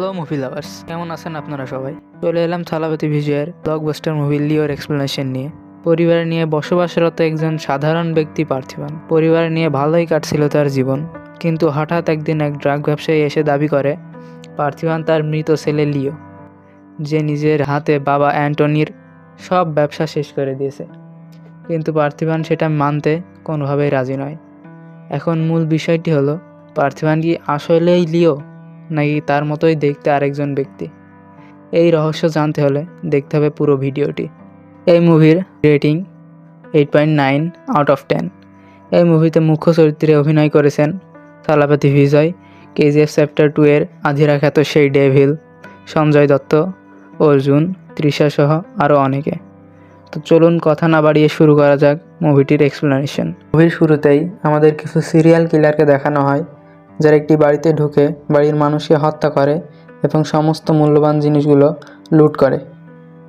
Hello movie lovers, কেমন আছেন আপনারা সবাই? চলে এলাম থালাপতি বিজয়ের ব্লকবাস্টার মুভি লিওর এক্সপ্লেনেশন নিয়ে। পরিবার নিয়ে বসবাসরত একজন সাধারণ ব্যক্তি পার্থিবান। পরিবার নিয়ে ভালোই কাটছিল তার জীবন। কিন্তু হঠাৎ একদিন এক ড্রাগ ব্যবসায়ী এসে দাবি করে, পার্থিবান তার মৃত ছেলে লিও, যে নিজের হাতে বাবা অ্যান্টনির সব ব্যবসা শেষ করে দিয়েছে। কিন্তু পার্থিবান সেটা মানতে কোনোভাবেই রাজি নয়। এখন মূল বিষয়টি হলো, পার্থিবান কি আসলেই লিও? নাকি তার মতোই দেখতে আরেকজন ব্যক্তি? এই রহস্য জানতে হলে দেখতে হবে পুরো ভিডিওটি। এই মুভির rating eight point nine out of ten এই মুভিতে মুখ্য চরিত্রে অভিনয় করেছেন Thalapathy Vijay, KGF chapter two এর আধিরা খ্যাত সেই ডেভিল, সঞ্জয় দত্ত, অর্জুন, তৃষা সহ আরও অনেকে। তো চলুন কথা না বাড়িয়ে শুরু করা যাক মুভিটির এক্সপ্লেনেশন মুভির শুরুতেই আমাদের কিছু সিরিয়াল কিলারকে দেখানো হয়। যারা একটি বাড়িতে ঢুকে বাড়ির মানুষকে হত্যা করে এবং সমস্ত মূল্যবান জিনিসগুলো লুট করে।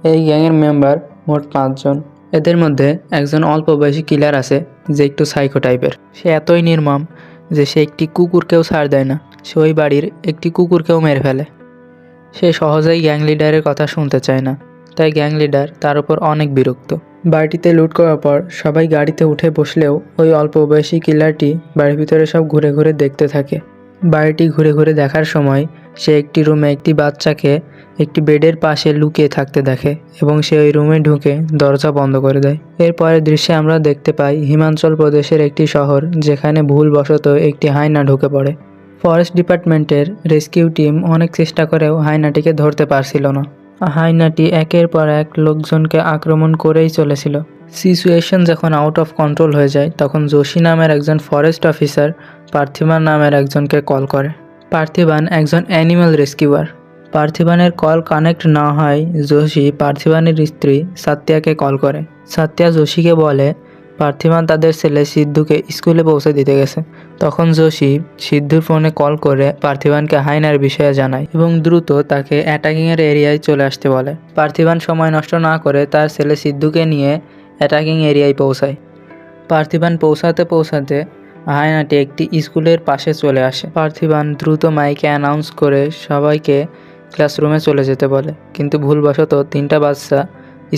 এই গ্যাংয়ের মেম্বার মোট পাঁচজন। এদের মধ্যে একজন অল্প বয়সী কিলার আছে, যে একটু সাইকো টাইপের সে এতই নির্মম যে সে একটি কুকুরকেও ছাড় দেয় না। সে ওই বাড়ির একটি কুকুরকেও মেরে ফেলে। সে সহজেই গ্যাং লিডারের কথা শুনতে চায় না। তাই গ্যাং লিডার তার উপর অনেক বিরক্ত। বাড়িটিতে লুট করার পর সবাই গাড়িতে উঠে বসলেও ওই অল্প বয়সী কিলারটি বাড়ির ভিতরে সব ঘুরে ঘুরে দেখতে থাকে। বাড়িটি ঘুরে ঘুরে দেখার সময় সে একটি রুমে একটি বাচ্চাকে একটি বেডের পাশে লুকিয়ে থাকতে দেখে এবং সে ওই রুমে ঢুকে দরজা বন্ধ করে দেয়। এরপরের দৃশ্যে আমরা দেখতে পাই হিমাচল প্রদেশের একটি শহর যেখানে ভুলবশত একটি হায়না ঢুকে পড়ে। ফরেস্ট ডিপার্টমেন্টের রেস্কিউ টিম অনেক চেষ্টা করেও হায়নাটিকে ধরতে পারছিল না। হায়নাটি একের পর এক লোকজনকে আক্রমণ করেই চলেছিল। সিচুয়েশন যখন আউট অফ কন্ট্রোল হয়ে যায়, তখন যোশী নামের একজন ফরেস্ট অফিসার পার্থিবান নামের একজনকে কল করে। পার্থিবান একজন অ্যানিম্যাল রেস্কিউয়ার পার্থিবানের কল কানেক্ট না হয়, যোশী পার্থিবানের স্ত্রী সাত্যাকে কল করে। সাত্যা যোশীকে বলে পার্থিবান তাদের ছেলে সিদ্ধুকে স্কুলে পৌঁছে দিতে গেছে। তখন যোশী সিদ্ধুর ফোনে কল করে পার্থিবানকে হাইনার বিষয়ে জানায় এবং দ্রুত তাকে অ্যাটাকিংয়ের এরিয়ায় চলে আসতে বলে। পার্থিবান সময় নষ্ট না করে তার ছেলে সিদ্ধুকে নিয়ে অ্যাটাকিং এরিয়ায় পৌঁছায়। পার্থিবান পৌঁছাতে পৌঁছাতে হায়নাটি একটি স্কুলের পাশে চলে আসে। পার্থিবান দ্রুত মাইকে অ্যানাউন্স করে সবাইকে ক্লাসরুমে চলে যেতে বলে, কিন্তু ভুলবশত তিনটা বাচ্চা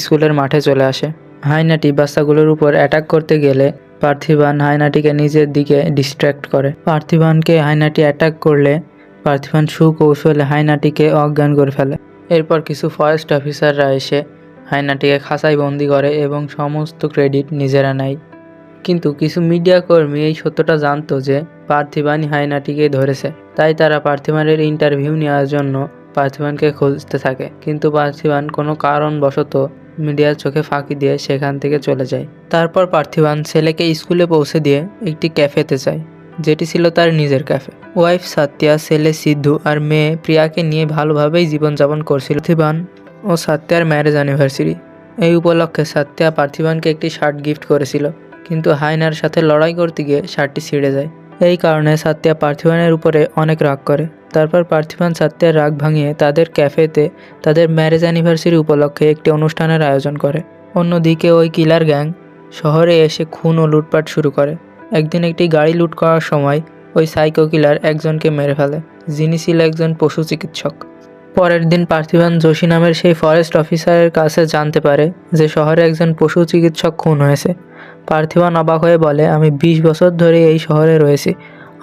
স্কুলের মাঠে চলে আসে। হায়নাটি বাচ্চাগুলোর উপর অ্যাটাক করতে গেলে পার্থিবান হায়নাটিকে নিজের দিকে ডিস্ট্র্যাক্ট করে। পার্থিবানকে হায়নাটি অ্যাটাক করলে পার্থিবান সুকৌশলে হায়নাটিকে অজ্ঞান করে ফেলে। এরপর কিছু ফরেস্ট অফিসাররা এসে হায়নাটিকে খাঁচায় বন্দি করে এবং সমস্ত ক্রেডিট নিজেরা নেয়। কিন্তু কিছু মিডিয়া কর্মী এই সত্যটা জানতো যে পার্থিবানই হায়নাটিকে ধরেছে। তাই তারা পার্থিবানের ইন্টারভিউ নেওয়ার জন্য পার্থিবানকে খুঁজতে থাকে। কিন্তু পার্থিবান কোনো কারণবশত মিডিয়ার চোখে ফাঁকি দিয়ে সেখান থেকে চলে যায়। তারপর পার্থিবান ছেলেকে স্কুলে পৌঁছে দিয়ে একটি ক্যাফেতে যায়, যেটি ছিল তার নিজের ক্যাফে। ওয়াইফ সাত্য়া, ছেলে সিদ্ধু আর মেয়ে প্রিয়াকে নিয়ে ভালোভাবেই জীবনযাপন করছিল পার্থিবান ও সাত্যার ম্যারেজ অ্যানিভার্সারি এই উপলক্ষে সাত্য়া পার্থিবানকে একটি শার্ট গিফট করেছিল, কিন্তু হায়নার সাথে লড়াই করতে গিয়ে শার্টটি ছিঁড়ে যায়। এই কারণে সাত্য়া পার্থিবানের উপরে অনেক রাগ করে। তারপর পার্থিবান সাত্যার রাগ ভাঙিয়ে তাদের ক্যাফেতে তাদের ম্যারেজ অ্যানিভার্সারি উপলক্ষে একটি অনুষ্ঠানের আয়োজন করে। অন্যদিকে ওই কিলার গ্যাং শহরে এসে খুন ও লুটপাট শুরু করে। একদিন একটি গাড়ি লুট করার সময় ওই সাইকো কিলার একজনকে মেরে ফেলে, যিনি ছিল একজন পশু চিকিৎসক। পরের দিন পার্থিবান যোশী নামের সেই ফরেস্ট অফিসারের কাছে জানতে পারে যে শহরে একজন পশু চিকিৎসক খুন হয়েছে। পার্থিবান অবাক হয়ে বলে, আমি বিশ বছর ধরে এই শহরে রয়েছি।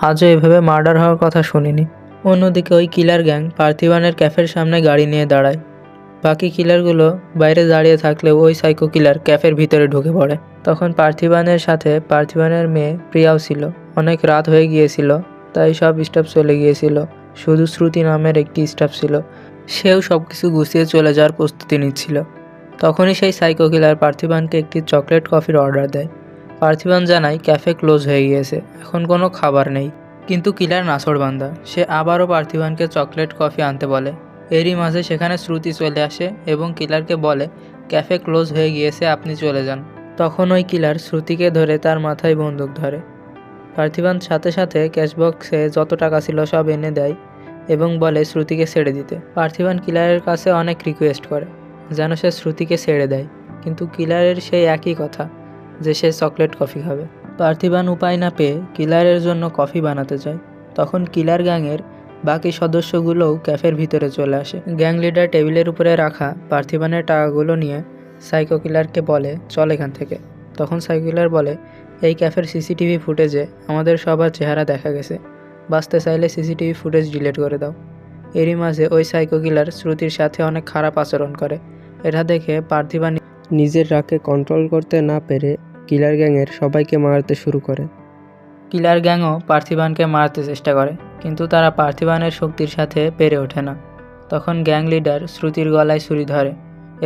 আজও এভাবে মার্ডার হওয়ার কথা শুনিনি। অন্যদিকে ওই কিলার গ্যাং পার্থিবানের ক্যাফের সামনে গাড়ি নিয়ে দাঁড়ায়। বাকি কিলারগুলো বাইরে দাঁড়িয়ে থাকলেও ওই সাইকো কিলার ক্যাফের ভিতরে ঢুকে পড়ে। তখন পার্থিবানের সাথে পার্থিবানের মেয়ে প্রিয়াও ছিল। অনেক রাত হয়ে গিয়েছিল, তাই সব স্টাফ চলে গিয়েছিল। শুধু শ্রুতি নামের একটি স্টাফ ছিল। সেও সব কিছু গুছিয়ে চলে যাওয়ার প্রস্তুতি নিচ্ছিল। তখনই সেই সাইকো কিলার পার্থিবানকে একটি চকলেট কফির অর্ডার দেয়। পার্থিবান জানায় ক্যাফে ক্লোজ হয়ে গিয়েছে, এখন কোনো খাবার নেই। কিন্তু কিলার নাছড়বান্দা, সে আবারও পার্থিবানকে চকলেট কফি আনতে বলে। এরই মাঝে সেখানে শ্রুতি চলে আসে এবং কিলারকে বলে, ক্যাফে ক্লোজ হয়ে গিয়েছে, আপনি চলে যান। তখন ওই কিলার শ্রুতিকে ধরে তার মাথায় বন্দুক ধরে। পার্থিবান সাথে সাথে ক্যাশবক্সে যত টাকা ছিল সব এনে দেয় এবং বলে শ্রুতিকে ছেড়ে দিতে। পার্থিবান কিলারের কাছে অনেক রিকোয়েস্ট করে, যেন সে শ্রুতিকে ছেড়ে দেয়। কিন্তু কিলারের সেই একই কথা, যে সে চকলেট কফি খাবে। পার্থিবান উপায় না পেয়ে কিলারের জন্য কফি বানাতে যায়। তখন কিলার গ্যাংয়ের বাকি সদস্যগুলোও ক্যাফের ভিতরে চলে আসে। গ্যাং লিডার টেবিলের উপরে রাখা পার্থিবানের টাকাগুলো নিয়ে সাইকো কিলারকে বলে, চল এখান থেকে। তখন সাইকো কিলার বলে, এই ক্যাফের সিসিটিভি ফুটেজে আমাদের সবার চেহারা দেখা গেছে। বাঁচতে চাইলে সিসিটিভি ফুটেজ ডিলিট করে দাও। এরই মাঝে ওই সাইকো কিলার শ্রুতির সাথে অনেক খারাপ আচরণ করে। এটা দেখে পার্থিবা নি- নিজের রাগকে কন্ট্রোল করতে না পেরে কিলার গ্যাংয়ের সবাইকে মারতে শুরু করে। কিলার গ্যাংও পার্থিবানকে মারতে চেষ্টা করে, কিন্তু তারা পার্থিবানের শক্তির সাথে পেরে ওঠে না। তখন গ্যাং লিডার শ্রুতির গলায় ছুরি ধরে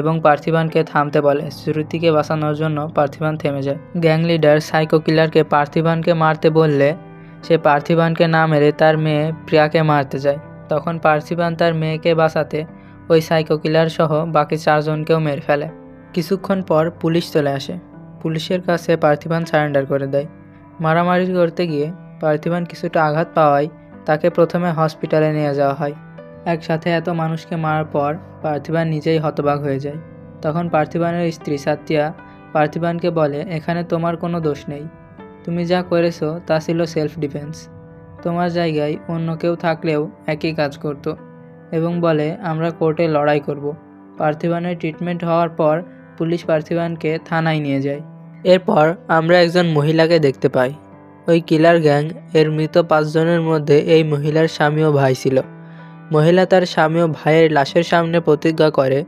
এবং পার্থিবানকে থামতে বলে, শ্রুতিকে বাঁচানোর জন্য পার্থিবান থেমে যায়। গ্যাং লিডার সাইকো কিলারকে পার্থিবানকে মারতে বললে, সে পার্থিবানকে না মেরে তার মেয়ে প্রিয়াকে মারতে যায়। তখন পার্থিবান তার মেয়েকে বাঁচাতে ওই সাইকো কিলার সহ বাকি চারজনকেও মেরে ফেলে। কিছুক্ষণ পর পুলিশ চলে আসে। পুলিশের কাছে পার্থিবান সারেন্ডার করে দেয়। মারামারি করতে গিয়ে পার্থিবান কিছুটা আঘাত পাওয়ায় তাকে প্রথমে হসপিটালে নিয়ে যাওয়া হয়। একসাথে এত মানুষকে মারার পর পার্থিবান নিজেই হতবাক হয়ে যায়। তখন পার্থিবানের স্ত্রী সাত্তিয়া পার্থিবানকে বলে, এখানে তোমার কোনো দোষ নেই। তুমি যা করেছ তা ছিল সেলফ ডিফেন্স তোমার জায়গায় অন্য কেউ থাকলেও একই কাজ করতো এবং বলে, আমরা কোর্টে লড়াই করব। পার্থিবানের ট্রিটমেন্ট হওয়ার পর পুলিশ পার্থিবানকে থানায় নিয়ে যায়। এরপর আমরা একজন মহিলাকে দেখতে পাই। ওই কিলার গ্যাং এর মৃত পাঁচজনের মধ্যে এই মহিলার স্বামী ও ভাই ছিল। মহিলা তার স্বামী ও ভাইয়ের লাশের সামনে প্রতিজ্ঞা করে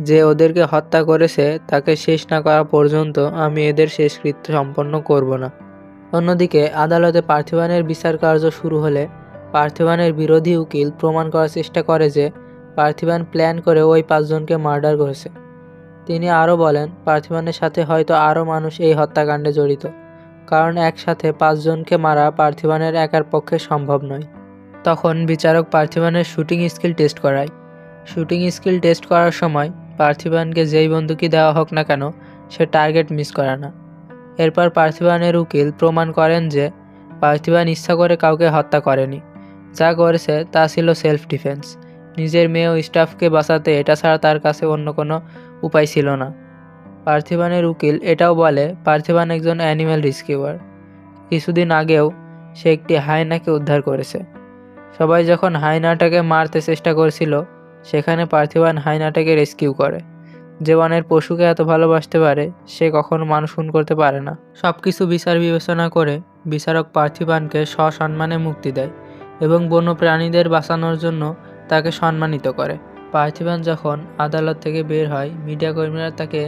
যে ওদেরকে হত্যা করেছে, তাকে শেষ না করা পর্যন্ত আমি এদের শেষকৃত্য সম্পন্ন করব না। অন্যদিকে আদালতে পার্থিবানের বিচার কার্য শুরু হলে পার্থিবানের বিরোধী উকিল প্রমাণ করার চেষ্টা করে যে পার্থিবান প্ল্যান করে ওই পাঁচজনকে মার্ডার করেছে। তিনি আরও বলেন, পার্থিবানের সাথে হয়তো আরও মানুষ এই হত্যাকাণ্ডে জড়িত, কারণ একসাথে পাঁচজনকে মারা পার্থিবানের একার পক্ষে সম্ভব নয়। তখন বিচারক পার্থিবানের শুটিং স্কিল টেস্ট করায়। শুটিং স্কিল টেস্ট করার সময় পার্থিবানকে যেই বন্দুকি দেওয়া হোক না কেন, সে টার্গেট মিস করে না। এরপর পার্থিবানের উকিল প্রমাণ করেন যে, পার্থিবান ইচ্ছা করে কাউকে হত্যা করেনি। যা করেছে তা ছিল সেলফ ডিফেন্স। নিজের মেয়ে ও স্টাফকে বাঁচাতে এটা ছাড়া তার কাছে অন্য কোনো উপায় ছিল না। পার্থিবানের উকিল এটাও বলে, পার্থিবান একজন অ্যানিম্যাল রিস্কিউয়ার কিছুদিন আগেও সে একটি হায়নাকে উদ্ধার করেছে। সবাই যখন হায়নাটাকে মারতে চেষ্টা করছিল, সেখানে পার্থিবান হায়নাটাকে রেস্কিউ করে। যে বনের পশুকে এত ভালোবাসতে পারে, সে কখনো মানুষ খুন করতে পারে না। সব কিছু বিচার বিবেচনা করে বিচারক পার্থিবানকে সসম্মানে মুক্তি দেয় এবং বন্য প্রাণীদের বাঁচানোর জন্য তাকে সম্মানিত করে। পার্থিবান যখন আদালত থেকে বের হয়, মিডিয়া কর্মীরা তাকে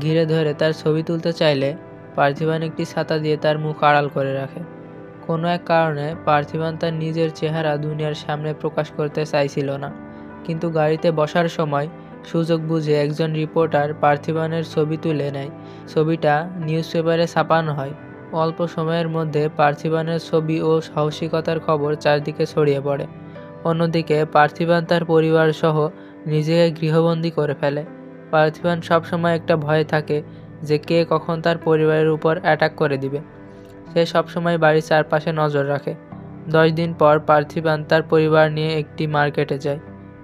ঘিরে ধরে তার ছবি তুলতে চাইলে পার্থিবান একটি ছাতা দিয়ে তার মুখ আড়াল করে রাখে। কোনো এক কারণে পার্থিবান তার নিজের চেহারা দুনিয়ার সামনে প্রকাশ করতে চাইছিল না। কিন্তু গাড়িতে বসার সময় সুযোগ বুঝে একজন রিপোর্টার পার্থিবানের ছবি তুলে নেয়। ছবিটা নিউজ পেপারে ছাপানো হয়। অল্প সময়ের মধ্যে পার্থিবানের ছবি ও সাহসিকতার খবর চারদিকে ছড়িয়ে পড়ে। অন্যদিকে পার্থিবান তার পরিবার সহ নিজেকে গৃহবন্দী করে ফেলে। পার্থিবান সবসময় একটা ভয় থাকে যে কে কখন তার পরিবারের উপর অ্যাটাক করে দিবে। সে সবসময় বাড়ির চারপাশে নজর রাখে। দশ দিন পর পার্থিবান তার পরিবার নিয়ে একটি মার্কেটে যায়।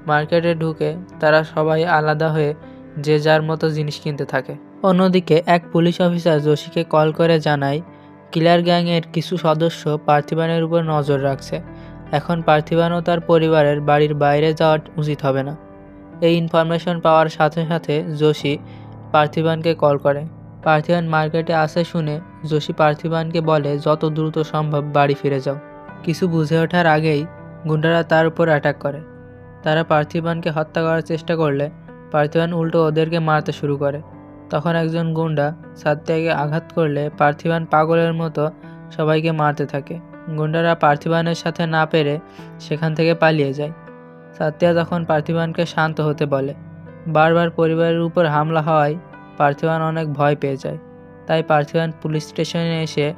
মার্কেটে ঢুকে তারা সবাই আলাদা হয়ে যে যার মতো জিনিস কিনতে থাকে। অন্যদিকে এক পুলিশ অফিসার যোশীকে কল করে জানায়, কিলার গ্যাংয়ের কিছু সদস্য পার্থিবানের উপর নজর রাখছে। এখন পার্থিবানও তার পরিবারের বাড়ির বাইরে যাওয়া উচিত হবে না। এই ইনফরমেশন পাওয়ার সাথে সাথে যোশী পার্থিবানকে কল করে। পার্থিবান মার্কেটে আসে শুনে যোশী পার্থিবানকে বলে, যত দ্রুত সম্ভব বাড়ি ফিরে যাও। কিছু বুঝে ওঠার আগেই গুন্ডারা তার উপর অ্যাটাক করে। তারা পার্থিবানকে হত্যা করার চেষ্টা করলে পার্থিবান উল্টো ওদেরকে মারতে শুরু করে। তখন একজন গুন্ডা সাত্যাকে আঘাত করলে পার্থিবান পাগলের মতো সবাইকে মারতে থাকে। গুন্ডারা পার্থিবানের সাথে না পেরে সেখান থেকে পালিয়ে যায়। সাত্য়া তখন পার্থিবানকে শান্ত হতে বলে, বারবার পরিবারের উপর হামলা হওয়ায় পার্থিবান অনেক ভয় পেয়ে যায়। তাই পার্থিবান পুলিশ স্টেশনে এসে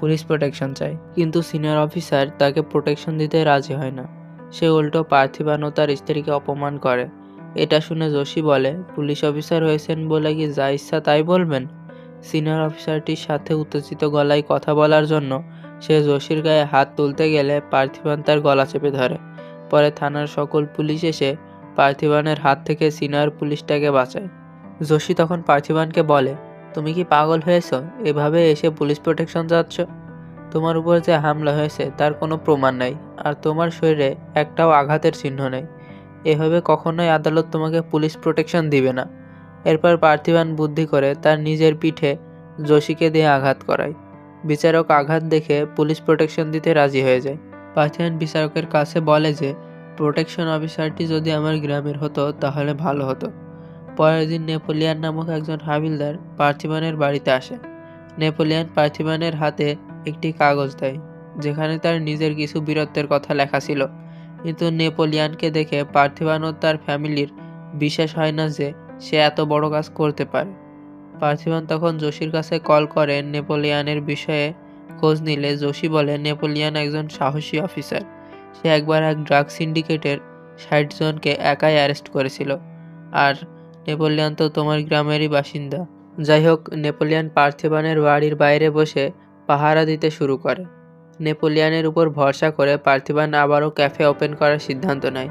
পুলিশ প্রোটেকশন চায়। কিন্তু সিনিয়র অফিসার তাকে প্রোটেকশন দিতে রাজি হয় না। সে উল্টো পার্থিবান ও তার স্ত্রীকে অপমান করে। এটা শুনে যোশী বলে, পুলিশ অফিসার হয়েছেন বলে কি যা ইচ্ছা তাই বলবেন? সিনিয়র অফিসারটির সাথে উত্তেজিত গলায় কথা বলার জন্য সে যোশীর গায়ে হাত তুলতে গেলে পার্থিবান তার গলা চেপে ধরে। পরে থানার সকল পুলিশ এসে পার্থিবানের হাত থেকে সিনিয়র পুলিশটাকে বাঁচায়। যোশী তখন পার্থিবানকে বলে, তুমি কি পাগল হয়েছ? এভাবে এসে পুলিশ প্রোটেকশন যাচ্ছ তোমার উপর যে হামলা হয়েছে, তার কোনো প্রমাণ নাই। আর তোমার শরীরে একটাও আঘাতের চিহ্ন নেই। এভাবে কখনোই আদালত তোমাকে পুলিশ প্রোটেকশন দিবে না। এরপর পার্থিবান বুদ্ধি করে তার নিজের পিঠে যোশীকে দিয়ে আঘাত করায়। বিচারক আঘাত দেখে পুলিশ প্রোটেকশন দিতে রাজি হয়ে যায়। পার্থিবান বিচারকের কাছে বলে যে প্রোটেকশন অফিসারটি যদি আমার গ্রামের হতো, তাহলে ভালো হতো। পরের দিন নেপোলিয়ান নামক একজন হাবিলদার পার্থিবানের বাড়িতে আসে নেপোলিয়ান পার্থিবানের হাতে একটি কাগজ দেয়, যেখানে তার নিজের কিছু বীরত্বের কথা লেখা ছিল। কিন্তু নেপোলিয়ানকে দেখে পার্থিবান ও তার ফ্যামিলির বিশ্বাস হয় না যে, সে এত বড় কাজ করতে পারে। পার্থিবান তখন যোশীর কাছে কল করে নেপোলিয়ানের বিষয়ে খোঁজ নিলে যোশী বলে, নেপোলিয়ান একজন সাহসী অফিসার। সে একবার এক ড্রাগ সিন্ডিকেটের ষাট জনকে একাই অ্যারেস্ট করেছিল। আর নেপোলিয়ান তো তোমার গ্রামেরই বাসিন্দা। যাই হোক, নেপোলিয়ান পার্থিবানের বাড়ির বাইরে বসে পাহারা দিতে শুরু করে। নেপোলিয়ানের উপর ভরসা করে পার্থিবান আবারও ক্যাফে ওপেন করার সিদ্ধান্ত নেয়।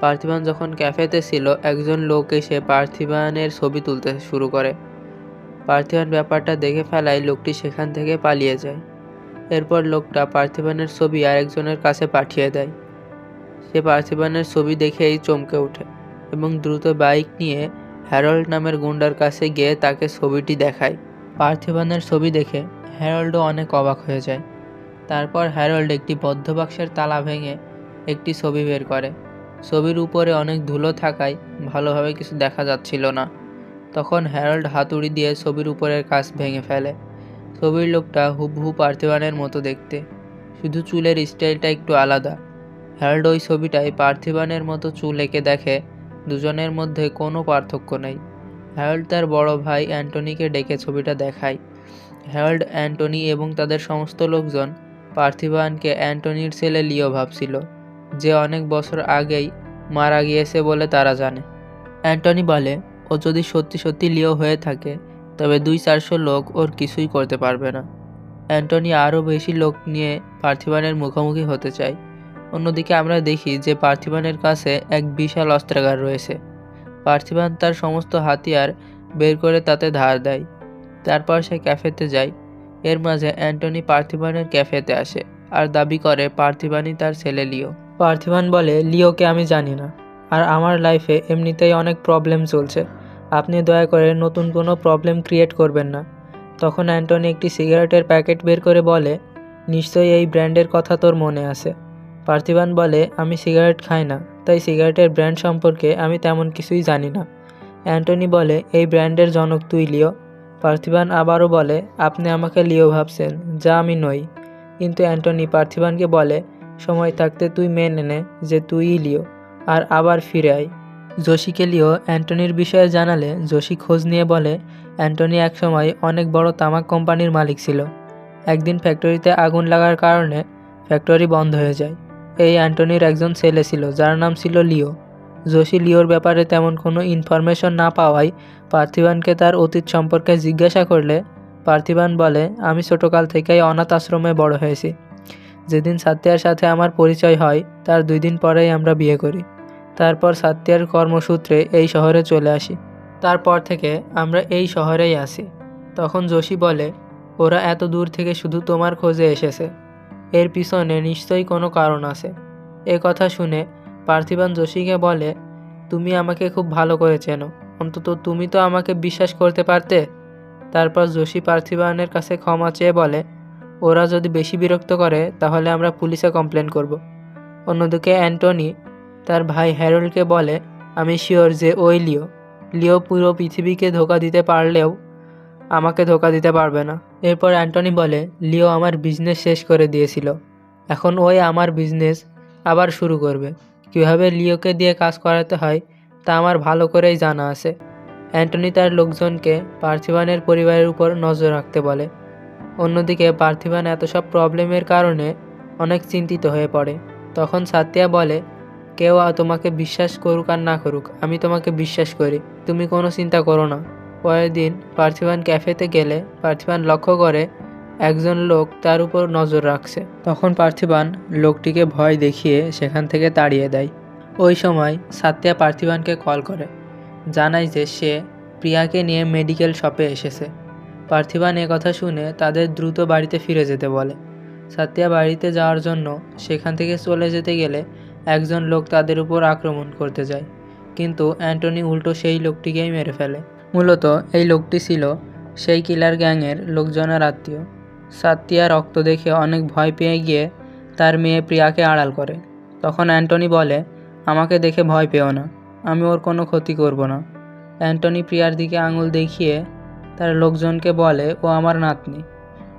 পার্থিবান যখন ক্যাফেতে ছিল, একজন লোক এসে পার্থিবানের ছবি তুলতে শুরু করে। পার্থিবান ব্যাপারটা দেখে ফেলায় লোকটি সেখান থেকে পালিয়ে যায়। এরপর লোকটা পার্থিবানের ছবি আরেকজনের কাছে পাঠিয়ে দেয়। সে পার্থিবানের ছবি দেখেই চমকে ওঠে এবং দ্রুত বাইক নিয়ে হ্যারল্ড নামের গুন্ডার কাছে গিয়ে তাকে ছবিটি দেখায়। পার্থিবানের ছবি দেখে হ্যারল্ডও অনেক অবাক হয়ে যায়। তারপর হ্যারল্ড একটি বদ্ধ বাক্সের তালা ভেঙে একটি ছবি বের করে। ছবির উপরে অনেক ধুলো থাকায় ভালোভাবে কিছু দেখা যাচ্ছিল না। তখন হ্যারল্ড হাতুড়ি দিয়ে ছবির উপরের কাজ ভেঙে ফেলে। ছবির লোকটা হুবহু পার্থিবানের মতো দেখতে। শুধু চুলের স্টাইলটা একটু আলাদা। হ্যারল্ড ওই ছবিটায় পার্থিবানের মতো চুল এঁকে দেখে দুজনের মধ্যে কোনো পার্থক্য নেই। হ্যারল্ড তার বড় ভাই অ্যান্টনিকে ডেকে ছবিটা দেখায়। হ্যারল্ড অ্যান্টনি এবং তাদের সমস্ত লোকজন পার্থিবানকে অ্যান্টনির ছেলে লিও ভাবছিল। যে অনেক বছর আগেই মারা গিয়েছে বলে তারা জানে। অ্যান্টনি বলে, ও যদি সত্যি সত্যি লিও হয়ে থাকে তবে দুই চারশো লোক ওর কিছুই করতে পারবে না। অ্যান্টনি আরও বেশি লোক নিয়ে পার্থিবানের মুখোমুখি হতে চায়। অন্যদিকে আমরা দেখি যে পার্থিবানের কাছে এক বিশাল অস্ত্রাগার রয়েছে। পার্থিবান তার সমস্ত হাতিয়ার বের করে তাতে ধার দেয়। তারপর সে ক্যাফেতে যায়। এর মাঝে অ্যান্টনি পার্থিবানের ক্যাফেতে আসে আর দাবি করে, পার্থিবানই তার ছেলে লিও। পার্থিবান বলে, লিওকে আমি জানি না। আর আমার লাইফে এমনিতেই অনেক প্রবলেম চলছে। আপনি দয়া করে নতুন কোনো প্রবলেম ক্রিয়েট করবেন না। তখন অ্যান্টনি একটি সিগারেটের প্যাকেট বের করে বলে, নিশ্চয়ই এই ব্র্যান্ডের কথা তোর মনে আছে। পার্থিবান বলে, আমি সিগারেট খাই না, তাই সিগারেটের ব্র্যান্ড সম্পর্কে আমি তেমন কিছুই জানি না। অ্যান্টনি বলে, এই ব্র্যান্ডের জনক তুই লিও। পার্থিবান আবারও বলে, আপনি আমাকে লিও ভাবছেন, যা আমি নই। কিন্তু অ্যান্টনি পার্থিবানকে বলে, সময় থাকতে তুই মেনে নে যে তুইই লিও, আর আবার ফিরে আয়। যোশীকে লিও অ্যান্টনির বিষয়ে জানালে যোশী খোঁজ নিয়ে বলে, অ্যান্টনি একসময় অনেক বড় তামাক কোম্পানির মালিক ছিল। একদিন ফ্যাক্টরিতে আগুন লাগার কারণে ফ্যাক্টরি বন্ধ হয়ে যায়। এই অ্যান্টনির একজন ছেলে ছিল, যার নাম ছিল লিও। যোশী লিওর ব্যাপারে তেমন কোনো ইনফরমেশন না পাওয়ায় পার্থিবানকে তার অতীত সম্পর্কে জিজ্ঞাসা করলে পার্থিবান বলে, আমি ছোটোকাল থেকেই অনাথ আশ্রমে বড় হয়েছি। যেদিন সাত্যার সাথে আমার পরিচয় হয়, তার দুই দিন পরেই আমরা বিয়ে করি। তারপর সাত্যার কর্মসূত্রে এই শহরে চলে আসি। তারপর থেকে আমরা এই শহরেই আসি তখন যোশী বলে, ওরা এত দূর থেকে শুধু তোমার খোঁজে এসেছে। এর পিছনে নিশ্চয়ই কোনো কারণ আছে। এ কথা শুনে পার্থিবান যোশীকে বলে, তুমি আমাকে খুব ভালো করে চেনো। অন্তত তুমি তো আমাকে বিশ্বাস করতে পারতে? তারপর যোশী পার্থিবানের কাছে ক্ষমা চেয়ে বলে, ওরা যদি বেশি বিরক্ত করে, তাহলে আমরা পুলিশে কমপ্লেন করব। অন্যদিকে অ্যান্টনি তার ভাই হ্যারোল্ডকে বলে, আমি শিওর যে ওই লিও। লিও পুরো পৃথিবীকে ধোকা দিতে পারলেও আমাকে ধোকা দিতে পারবে না। এরপর অ্যান্টনি বলে, লিও আমার বিজনেস শেষ করে দিয়েছিল। এখন ওই আমার বিজনেস আবার শুরু করবে। কীভাবে লিওকে দিয়ে কাজ করাতে হয় তা আমার ভালো করেই জানা আছে। অ্যান্টনি তার লোকজনকে পার্থিবানের পরিবারের উপর নজর রাখতে বলে। অন্যদিকে পার্থিবান এত সব প্রবলেমের কারণে অনেক চিন্তিত হয়ে পড়ে। তখন সাতিয়া বলে কেউ তোমাকে বিশ্বাস করুক আর না করুক, আমি তোমাকে বিশ্বাস করি। তুমি কোনো চিন্তা করো না। পরের দিন পার্থিবান ক্যাফেতে গেলে পার্থিবান লক্ষ্য করে একজন লোক তার উপর নজর রাখছে। তখন পার্থিবান লোকটিকে ভয় দেখিয়ে সেখান থেকে তাড়িয়ে দেয়। ওই সময় সাত্য়া পার্থিবানকে কল করে, জানায় যে সে প্রিয়াকে নিয়ে মেডিকেল শপে এসেছে। পার্থিবান কথা শুনে তাদের দ্রুত বাড়িতে ফিরে যেতে বলে। সাতিয়া বাড়িতে যাওয়ার জন্য সেখান থেকে চলে যেতে গেলে একজন লোক তাদের উপর আক্রমণ করতে যায়, কিন্তু অ্যান্টনি উল্টো সেই লোকটিকেই মেরে ফেলে। মূলত এই লোকটি ছিল সেই কিলার গ্যাংয়ের লোকজনের আত্মীয়। সাতিয়া রক্ত দেখে অনেক ভয় পেয়ে গিয়ে তার মেয়ে প্রিয়াকে আড়াল করে। তখন অ্যান্টনি বলে, আমাকে দেখে ভয় পেও না, আমি ওর কোনো ক্ষতি করব না। অ্যান্টনি প্রিয়ার দিকে আঙুল দেখিয়ে তার লোকজনকে বলে, ও আমার নাতনি,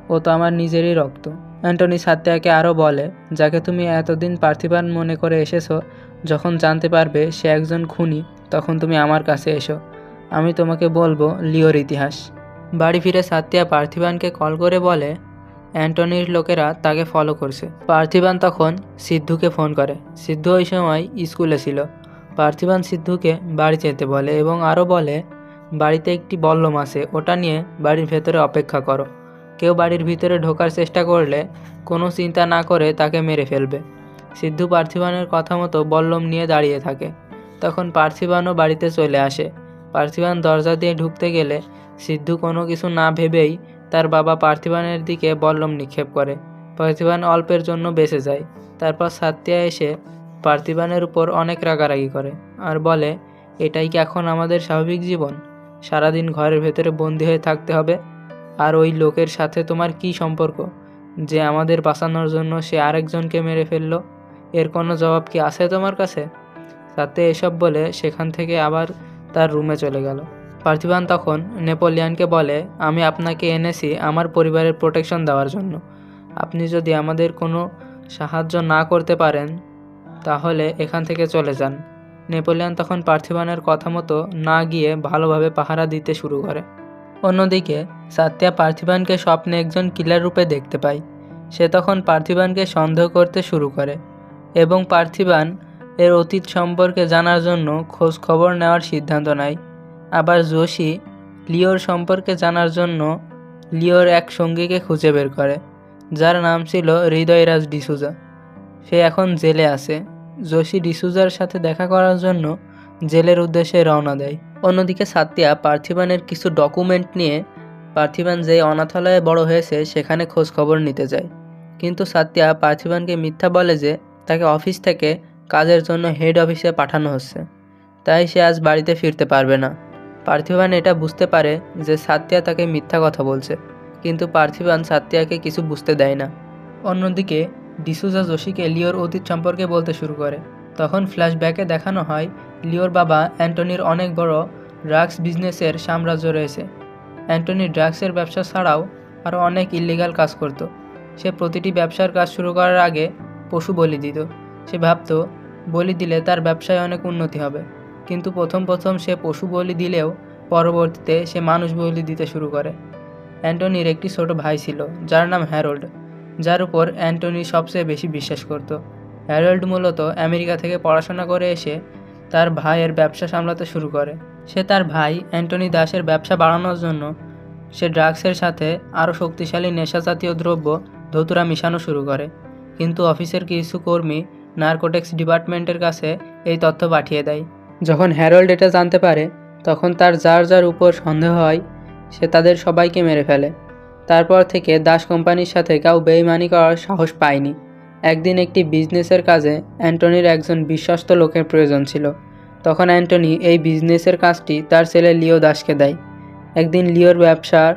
ও তো আমার নিজেরই রক্ত। অ্যান্টনি সাত্যাকে আরও বলে, যাকে তুমি এতদিন পার্থিবান মনে করে এসেছ, যখন জানতে পারবে সে একজন খুনি, তখন তুমি আমার কাছে এসো। আমি তোমাকে বলব লিওর ইতিহাস। বাড়ি ফিরে সাত্য়া পার্থিবানকে কল করে বলে, অ্যান্টনির লোকেরা তাকে ফলো করছে। পার্থিবান তখন সিদ্ধুকে ফোন করে। সিদ্ধু ওই সময় স্কুলে ছিল। পার্থিবান সিদ্ধুকে বাড়ি যেতে বলে এবং আরও বলে, বাড়িতে একটি বল্লম আছে, ওটা নিয়ে বাড়ির ভেতরে অপেক্ষা করো। কেউ বাড়ির ভিতরে ঢোকার চেষ্টা করলে কোনো চিন্তা না করে তাকে মেরে ফেলবে। সিদ্ধু পার্থিবানের কথা মতো বল্লম নিয়ে দাঁড়িয়ে থাকে। তখন পার্থিবানও বাড়িতে চলে আসে। পার্থিবান দরজা দিয়ে ঢুকতে গেলে সিদ্ধু কোনো কিছু না ভেবেই তার বাবা পার্থিবানের দিকে বল্লম নিক্ষেপ করে। পার্থিবান অল্পের জন্য বেঁচে যায়। তারপর সাত্য়া এসে পার্থিবানের উপর অনেক রাগারাগি করে আর বলে, এটাই কি এখন আমাদের স্বাভাবিক জীবন? সারাদিন ঘরের ভেতরে বন্দি হয়ে থাকতে হবে? আর ওই লোকের সাথে তোমার কি সম্পর্ক? যে আমাদের বাঁচানোর জন্য সে আরেকজনকে মেরে ফেলল। এর কোনো জবাব কি আছে তোমার কাছে? তাতে এসব বলে সেখান থেকে আবার তার রুমে চলে গেল। পার্থিবান তখন নেপোলিয়ানকে বলে, আমি আপনাকে এনেছি আমার পরিবারের প্রোটেকশন দেওয়ার জন্য। আপনি যদি আমাদের কোনো সাহায্য না করতে পারেন, তাহলে এখান থেকে চলে যান। নেপোলিয়ান তখন পার্থিবানের কথা মতো না গিয়ে ভালোভাবে পাহারা দিতে শুরু করে। অন্যদিকে, সাত্য়া পার্থিবানকে স্বপ্নে একজন কিলার রূপে দেখতে পায়। সে তখন পার্থিবানকে সন্দেহ করতে শুরু করে এবং পার্থিবান এর অতীত সম্পর্কে জানার জন্য খোঁজ খবর নেওয়ার সিদ্ধান্ত নেয়। আবার যোশী লিওর সম্পর্কে জানার জন্য লিওর এক সঙ্গীকে খুঁজে বের করে, যার নাম ছিল হৃদয়রাজ ডিসুজা। সে এখন জেলে আছে। যোশী ডিসুজার সাথে দেখা করার জন্য জেলের উদ্দেশ্যে রওনা দেয়। অন্যদিকে সাত্য়া পার্থিবানের কিছু ডকুমেন্ট নিয়ে পার্থিবান যে অনাথালয়ে বড় হয়েছে সেখানে খোঁজ খবর নিতে যায়। কিন্তু সাত্য়া পার্থিবানকে মিথ্যা বলে যে তাকে অফিস থেকে কাজের জন্য হেড অফিসে পাঠানো হচ্ছে। তাই সে আজ বাড়িতে ফিরতে পারবে না। পার্থিবান এটা বুঝতে পারে যে সাত্য়া তাকে মিথ্যা কথা বলছে, কিন্তু পার্থিবান সাত্যাকে কিছু বুঝতে দেয় না। অন্যদিকে ডিসুজা যোশীকে লিওর অতীত সম্পর্কে বলতে শুরু করে। তখন ফ্ল্যাশব্যাকে দেখানো হয় লিওর বাবা অ্যান্টনির অনেক বড় ড্রাগস বিজনেসের সাম্রাজ্য রয়েছে। অ্যান্টনি ড্রাগসের ব্যবসা ছাড়াও আরও অনেক ইলিগাল কাজ করত। সে প্রতিটি ব্যবসার কাজ শুরু করার আগে পশু বলি দিত। সে ভাবতো, বলি দিলে তার ব্যবসায় অনেক উন্নতি হবে। কিন্তু প্রথম প্রথম সে পশু বলি দিলেও পরবর্তীতে সে মানুষ বলি দিতে শুরু করে। অ্যান্টনির একটি ছোট ভাই ছিল, যার নাম হ্যারোল্ড, যার উপর অ্যান্টনি সবচেয়ে বেশি বিশ্বাস করত। হ্যারোল্ড মূলত আমেরিকা থেকে পড়াশোনা করে এসে তার ভাইয়ের ব্যবসা সামলাতে শুরু করে। সে তার ভাই অ্যান্টনি দাসের ব্যবসা বাড়ানোর জন্য সে ড্রাগসের সাথে আরও শক্তিশালী নেশা জাতীয় দ্রব্য ধতুরা মিশানো শুরু করে। কিন্তু অফিসের কিছু কর্মী নার্কোটেক্স ডিপার্টমেন্টের কাছে এই তথ্য পাঠিয়ে দেয়। যখন হ্যারোল্ড এটা জানতে পারে, তখন তার যার যার উপর সন্দেহ হয়, সে তাদের সবাইকে মেরে ফেলে। তারপর থেকে দাস কোম্পানির সাথে কেউ বেইমানি করার সাহস পায়নি। একদিন একটি বিজনেসের কাজে অ্যান্টনির একজন বিশ্বস্ত লোকের প্রয়োজন ছিল। তখন অ্যান্টনি এই বিজনেসের কাজটি তার ছেলে লিও দাসকে দেয়। একদিন লিওর ব্যবসার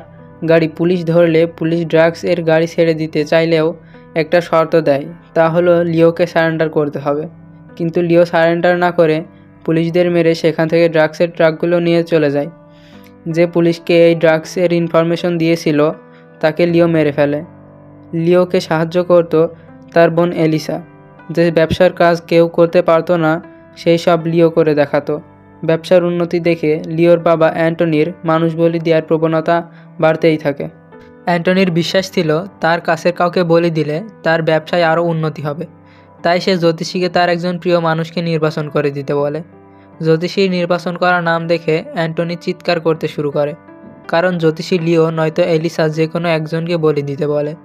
গাড়ি পুলিশ ধরলে পুলিশ ড্রাগস এর গাড়ি ছেড়ে দিতে চাইলেও একটা শর্ত দেয়, তা হলো লিওকে সারেন্ডার করতে হবে। কিন্তু লিও সারেন্ডার না করে পুলিশদের মেরে সেখান থেকে ড্রাগসের ট্রাকগুলো নিয়ে চলে যায়। যে পুলিশকে এই ড্রাগসের ইনফরমেশন দিয়েছিল, তাকে লিও মেরে ফেলে। লিওকে সাহায্য করত তার বোন এলিসা। যে ব্যবসার কাজ কেউ করতে পারতো না, সেই সব লিও করে দেখাতো। ব্যবসার উন্নতি দেখে লিওর বাবা অ্যান্টনির মানুষ বলি দেওয়ার প্রবণতা বাড়তেই থাকে। অ্যান্টনির বিশ্বাস ছিল, তার কাছের কাউকে বলি দিলে তার ব্যবসায় আরও উন্নতি হবে। তাই সে জ্যোতিষীকে তার একজন প্রিয় মানুষকে নির্বাচন করে দিতে বলে। জ্যোতিষীর নির্বাচন করা নাম দেখে অ্যান্টনি চিৎকার করতে শুরু করে। কারণ জ্যোতিষী লিও নয়তো এলিসা যে কোনো একজনকে বলি দিতে বলে।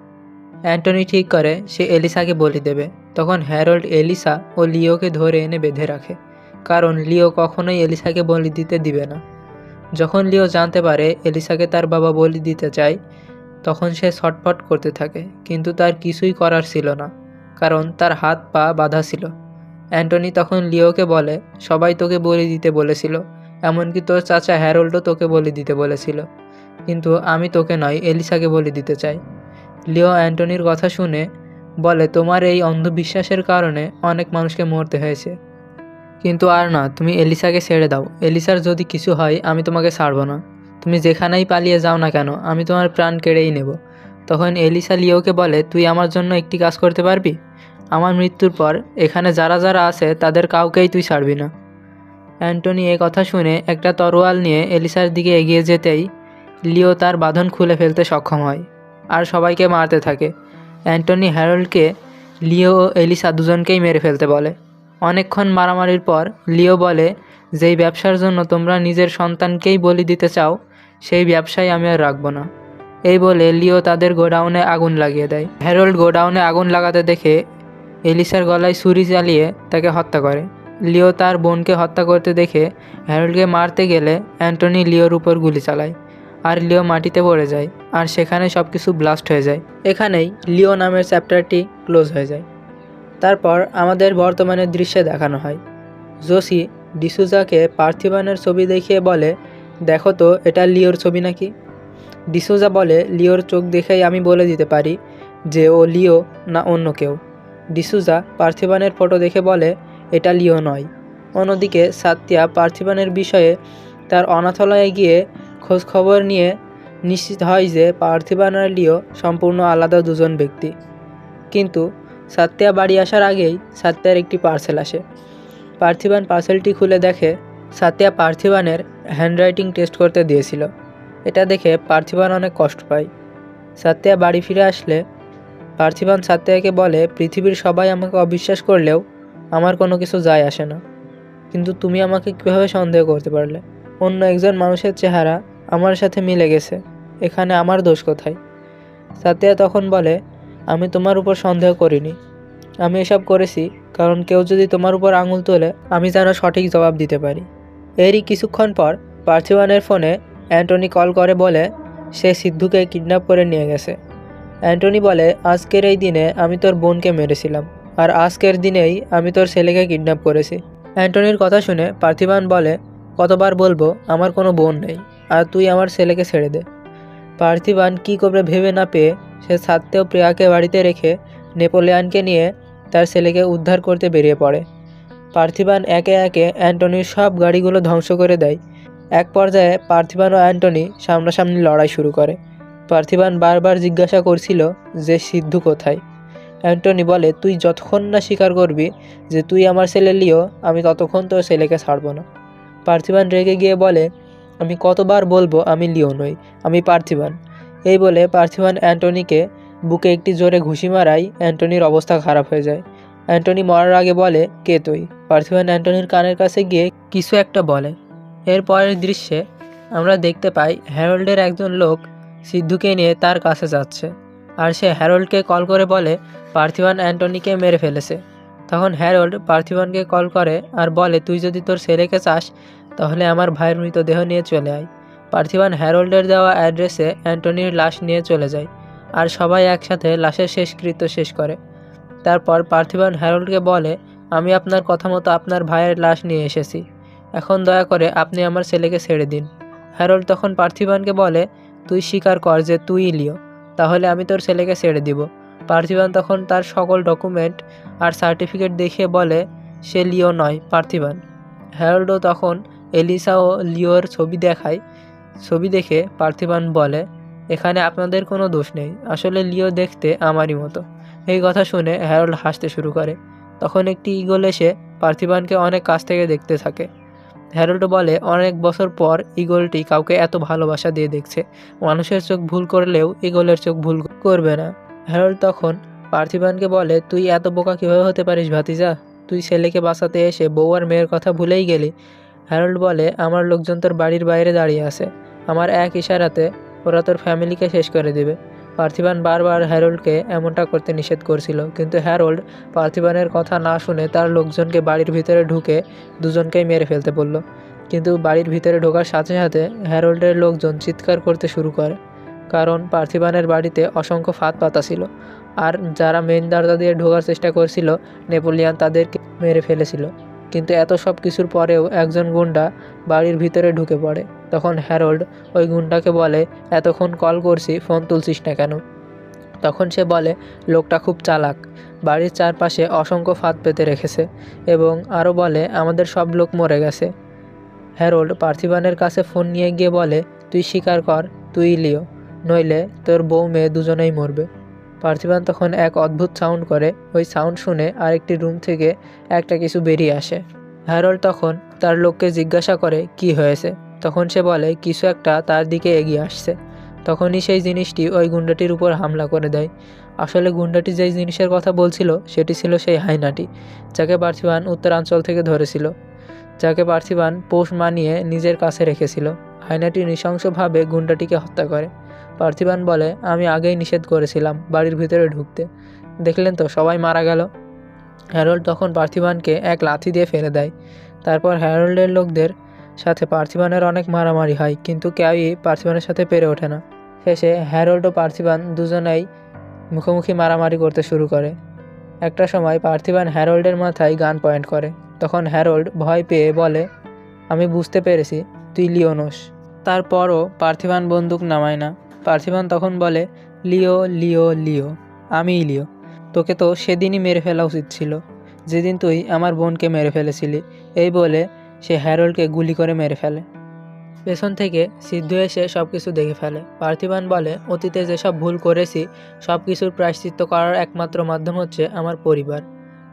অ্যান্টনি ঠিক করে, সে এলিসাকে বলি দেবে। তখন হ্যারোল্ড, এলিসা ও লিওকে ধরে এনে বেঁধে রাখে। কারণ লিও কখনোই এলিসাকে বলি দিতে দিবে না। যখন লিও জানতে পারে এলিসাকে তার বাবা বলি দিতে চায়, তখন সে ছটফট করতে থাকে। কিন্তু তার কিছুই করার ছিল না, কারণ তার হাত পা বাঁধা ছিল। অ্যান্টনি তখন লিওকে বলে, সবাই তোকে বলি দিতে বলেছিল। এমনকি তোর চাচা হ্যারোল্ডও তোকে বলি দিতে বলেছিল। কিন্তু আমি তোকে নয়, এলিসাকে বলি দিতে চাই। লিও অ্যান্টনির কথা শুনে বলে, তোমার এই অন্ধবিশ্বাসের কারণে অনেক মানুষকে মরতে হয়েছে। কিন্তু আর না, তুমি এলিসাকে ছেড়ে দাও। এলিসার যদি কিছু হয়, আমি তোমাকে ছাড়বো না। তুমি যেখানেই পালিয়ে যাও না কেন, আমি তোমার প্রাণ কেড়েই নেব। তখন এলিসা লিওকে বলে, তুই আমার জন্য একটি কাজ করতে পারবি? আমার মৃত্যুর পর এখানে যারা যারা আছে, তাদের কাউকেই তুই ছাড়বি না। অ্যান্টনি এ কথা শুনে একটা তরোয়াল নিয়ে এলিসার দিকে এগিয়ে যেতেই লিও তার বাঁধন খুলে ফেলতে সক্ষম হয়। আর সবাইকে মারতে থাকে। অ্যান্টনি হ্যারল্ডকে লিও ও এলিসা দুজনকেই মেরে ফেলতে বলে। অনেকক্ষণ মারামারির পর লিও বলে, যেই ব্যবসার জন্য তোমরা নিজের সন্তানকেই বলি দিতে চাও, সেই ব্যবসায় আমি আর রাখব না। এই বলে লিও তাদের গোডাউনে আগুন লাগিয়ে দেয়। হ্যারোল্ড গোডাউনে আগুন লাগাতে দেখে এলিসার গলায় ছুরি চালিয়ে তাকে হত্যা করে। লিও তার বোনকে হত্যা করতে দেখে হ্যারোল্ডকে মারতে গেলে অ্যান্টনি লিওর উপর গুলি চালায়, আর লিও মাটিতে পড়ে যায়। আর সেখানে সব কিছু ব্লাস্ট হয়ে যায়। এখানেই লিও নামের চ্যাপ্টারটি ক্লোজ হয়ে যায়। তারপর আমাদের বর্তমানের দৃশ্যে দেখানো হয়। জোসি ডিসুজাকে পার্থিবানের ছবি দেখিয়ে বলে, দেখো তো, এটা লিওর ছবি নাকি? ডিসুজা বলে, লিওর চোখ দেখেই আমি বলে দিতে পারি যে ও লিও না অন্য কেউ। ডিসুজা পার্থিবানের ফটো দেখে বলে, এটা লিও নয়। অন্যদিকে সাত্তিয়া পার্থিবানের বিষয়ে তার অনাথালয়ে গিয়ে খোঁজ খবর নিয়ে নিশ্চিত হয় যে লিও সম্পূর্ণ আলাদা দুজন ব্যক্তি। কিন্তু সাত্তিয়া বাড়ি আসার আগেই সাত্যার একটি পার্সেল আসে। পার্থিবান পার্সেলটি খুলে দেখে সাত্য়া পার্থিবানের হ্যান্ডরাইটিং টেস্ট করতে দিয়েছিল। এটা দেখে পার্থিবান অনেক কষ্ট পায়। সাত্য়া বাড়ি ফিরে আসলে পার্থিবান সাত্যাকে বলে, পৃথিবীর সবাই আমাকে অবিশ্বাস করলেও আমার কোনো কিছু যায় আসে না। কিন্তু তুমি আমাকে কীভাবে সন্দেহ করতে পারলে? অন্য একজন মানুষের চেহারা আমার সাথে মিলে গেছে। এখানে আমার দোষ কোথায়? সাত্য়া তখন বলে, আমি তোমার উপর সন্দেহ করিনি। আমি এসব করেছি কারণ কেউ যদি তোমার উপর আঙুল তোলে, আমি যেন সঠিক জবাব দিতে পারি। এরই কিছুক্ষণ পর পার্থিবানের ফোনে অ্যান্টনি কল করে বলে, সে সিদ্ধুকে কিডন্যাপ করে নিয়ে গেছে। অ্যান্টনি বলে, আজকের এই দিনে আমি তোর বোনকে মেরেছিলাম আর আজকের দিনেই আমি তোর ছেলেকে কিডন্যাপ করেছি। অ্যান্টনির কথা শুনে পার্থিবান বলে, কতবার বলব, আমার কোনো বোন নেই। আর তুই আমার ছেলেকে ছেড়ে দে। পার্থিবান কী করবে ভেবে না পেয়ে সে সাত্ত্বেও প্রিয়াকে বাড়িতে রেখে নেপোলিয়ানকে নিয়ে তার ছেলেকে উদ্ধার করতে বেরিয়ে পড়ে। পার্থিবান একে একে অ্যান্টনির সব গাড়িগুলো ধ্বংস করে দেয়। এক পর্যায়ে পার্থিবান ও অ্যান্টনি সামনাসামনি লড়াই শুরু করে। পার্থিবান বারবার জিজ্ঞাসা করছিল যে, সিদ্ধু কোথায়? অ্যান্টনি বলে, তুই যতক্ষণ না স্বীকার করবি যে তুই আমার ছেলে লিও, আমি ততক্ষণ তোর ছেলেকে ছাড়বো না। পার্থিবান রেগে গিয়ে বলে আমি কতবার বলব আমি লিও নই, আমি পার্থিবান। এই বলে পার্থিবান অ্যান্টনিকে বুকে একটি জোরে ঘুষি মারাই অ্যান্টনির অবস্থা খারাপ হয়ে যায়। অ্যান্টনি মরার আগে বলে, কে তুই? পার্থিবান অ্যান্টনির কানের কাছে গিয়ে কিছু একটা বলে। এর পরের দৃশ্যে আমরা দেখতে পাই হ্যারোল্ডের একজন লোক সিদ্ধুকে নিয়ে তার কাছে যাচ্ছে। আর সে হ্যারোল্ডকে কল করে বলে, পার্থিবান অ্যান্টনিকে মেরে ফেলেছে। তখন হ্যারোল্ড পার্থিবানকে কল করে আর বলে, তুই যদি তোর ছেলেকে চাস তাহলে আমার ভাইয়ের মৃতদেহ নিয়ে চলে আয়। পার্থিবান হ্যারোল্ডের দেওয়া অ্যাড্রেসে অ্যান্টনির লাশ নিয়ে চলে যায় আর সবাই একসাথে লাশের শেষকৃত্য শেষ করে। তারপর পার্থিবান হ্যারোল্ডকে বলে, আমি আপনার কথা মতো আপনার ভাইয়ের লাশ নিয়ে এসেছি। এখন দয়া করে আপনি আমার ছেলেকে ছেড়ে দিন। হ্যারোল্ড তখন পার্থিবানকে বলে, তুই স্বীকার কর যে তুই লিও তাহলে আমি তোর ছেলেকে ছেড়ে দিব। পার্থিবান তখন তার সকল ডকুমেন্ট আর সার্টিফিকেট দেখিয়ে বলে, সে লিও নয়, পার্থিবান। হ্যারোল্ডও তখন এলিসা ও লিওর ছবি দেখায়। ছবি দেখে পার্থিবান বলে, এখানে আপনাদের কোনো দোষ নেই। আসলে লিও দেখতে আমারই মতো। এই কথা শুনে হ্যারল্ড হাসতে শুরু করে। তখন একটি ইগল এসে পার্থিবানকে অনেক কাছ থেকে দেখতে থাকে। হ্যারল্ড বলে, অনেক বছর পর ইগলটি কাউকে এত ভালোবাসা দিয়ে দেখছে। মানুষের চোখ ভুল করলেও ইগলের চোখ ভুল করবে না। হ্যারল্ড তখন পার্থিবানকে বলে, তুই এত বোকা কীভাবে হতে পারিস ভাতিজা? তুই ছেলেকে বাঁচাতে এসে বউ আর মেয়ের কথা ভুলেই গেলি। হ্যারোল্ড বলে, আমার লোকজন তোর বাড়ির বাইরে দাঁড়িয়ে আছে। আমার এক ইশারাতে ওরা তোর ফ্যামিলিকে শেষ করে দেবে। পার্থিবান বারবার হ্যারোল্ডকে এমনটা করতে নিষেধ করছিল, কিন্তু হ্যারোল্ড পার্থিবানের কথা না শুনে তার লোকজনকে বাড়ির ভিতরে ঢুকে দুজনকেই মেরে ফেলতে বলল। কিন্তু বাড়ির ভিতরে ঢোকার সাথে সাথে হ্যারোল্ডের লোকজন চিৎকার করতে শুরু করে, কারণ পার্থিবানের বাড়িতে অসংখ্য ফাঁদ পাতা ছিল। আর যারা মেন দরজা দিয়ে ঢোকার চেষ্টা করছিল, নেপোলিয়ান তাদেরকে মেরে ফেলেছিল। কিন্তু এত সব কিছুর পরেও একজন গুন্ডা বাড়ির ভিতরে ঢুকে পড়ে। তখন হ্যারোল্ড ওই গুন্ডাকে বলে, এতক্ষণ কল করছি, ফোন তুলছিস না কেন? তখন সে বলে, লোকটা খুব চালাক, বাড়ির চারপাশে অসংখ্য ফাঁদ পেতে রেখেছে এবং আরও বলে, আমাদের সব লোক মরে গেছে। হ্যারোল্ড পার্থিবানের কাছে ফোন নিয়ে গিয়ে বলে, তুই স্বীকার কর, তুই লিও, নইলে তোর বউ মেয়ে দুজনেই মরবে। পার্থিবান তখন এক অদ্ভুত সাউন্ড করে। ওই সাউন্ড শুনে আরেকটি রুম থেকে একটা কিছু বেরিয়ে আসে। হ্যারোল্ড তখন তার লোককে জিজ্ঞাসা করে, কি হয়েছে? তখন সে বলে, কিছু একটা তার দিকে এগিয়ে আসছে। তখনই সেই জিনিসটি ওই গুন্ডাটির উপর হামলা করে দেয়। আসলে গুন্ডাটি যেই জিনিসের কথা বলছিল, সেটি ছিল সেই হাইনাটি, যাকে পার্থিবান উত্তরাঞ্চল থেকে ধরেছিল, যাকে পার্থিবান পোষ মানিয়ে নিজের কাছে রেখেছিল। হাইনাটি নৃশংসভাবে গুন্ডাটিকে হত্যা করে। পার্থিবান বলে, আমি আগেই নিষেধ করেছিলাম বাড়ির ভিতরে ঢুকতে। দেখলেন তো, সবাই মারা গেল। হ্যারোল্ড তখন পার্থিবানকে এক লাথি দিয়ে ফেলে দেয়। তারপর হ্যারোল্ডের লোকদের সাথে পার্থিবানের অনেক মারামারি হয়, কিন্তু কেউই পার্থিবানের সাথে পেরে ওঠে না। শেষে হ্যারোল্ড ও পার্থিবান দুজনেই মুখোমুখি মারামারি করতে শুরু করে। একটা সময় পার্থিবান হ্যারোল্ডের মাথায় গান পয়েন্ট করে। তখন হ্যারোল্ড ভয় পেয়ে বলে, আমি বুঝতে পেরেছি, তুই লিওনোস। তারপরও পার্থিবান বন্দুক নামায় না। পার্থিবান তখন বলে, লিও লিও লিও, আমিই লিও। তোকে তো সেদিনই মেরে ফেলা উচিত ছিল। যেদিন তুই আমার বোনকে মেরে ফেলেছিলি, এই বলে সে হ্যারোল্ডকে গুলি করে মেরে ফেলে। পেছন থেকে সিদ্ধু এসে সব কিছু দেখে ফেলে। পার্থিবান বলে, অতীতে যেসব ভুল করেছি সব কিছুর প্রায়শ্চিত্ত করার একমাত্র মাধ্যম হচ্ছে আমার পরিবার।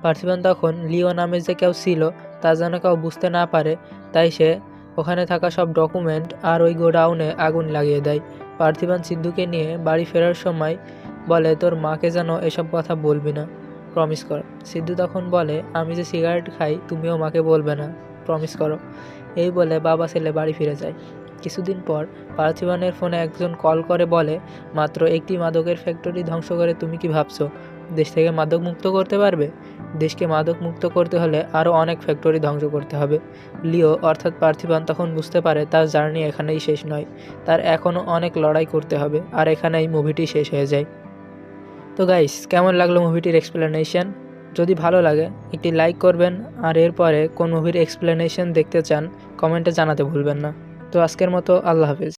পার্থিবান তখন লিও নামে যে কেউ ছিল, তা যেন কেউ বুঝতে না পারে, তাই সে ওখানে থাকা সব ডকুমেন্ট আর ওই গোডাউনে আগুন লাগিয়ে দেয়। পার্থিবান সিদ্ধুকে নিয়ে বাড়ি ফেরার সময় বলে, তোর মাকে যেন এসব কথা বলবি না প্রমিস কর। সিদ্ধু তখন বলে, আমি যে সিগারেট খাই, তুমিও মাকে বলবে না প্রমিস করো। এই বলে বাবা ছেলে বাড়ি ফিরে যায়। কিছুদিন পর পার্থিবানের ফোনে একজন কল করে বলে, মাত্র একটি মাদকের ফ্যাক্টরি ধ্বংস করে তুমি কি ভাবছ? দেশ থেকে মাদক মুক্ত করতে পারবে? দেশকে মাদক মুক্ত করতে হলে আরও অনেক ফ্যাক্টরি ধ্বংস করতে হবে। লিও, অর্থাৎ পার্থিবান, তখন বুঝতে পারে তার জার্নি এখানেই শেষ নয়। তার এখনও অনেক লড়াই করতে হবে, আর এখানেই মুভিটি শেষ হয়ে যায়। তো গাইস কেমন লাগল মুভিটির এক্সপ্লেনেশন যদি ভালো লাগে, একটি লাইক করবেন, আর এরপরে কোন মুভির এক্সপ্লেনেশন দেখতে চান কমেন্টে জানাতে ভুলবেন না। তো আজকের মতো আল্লাহ হাফিজ।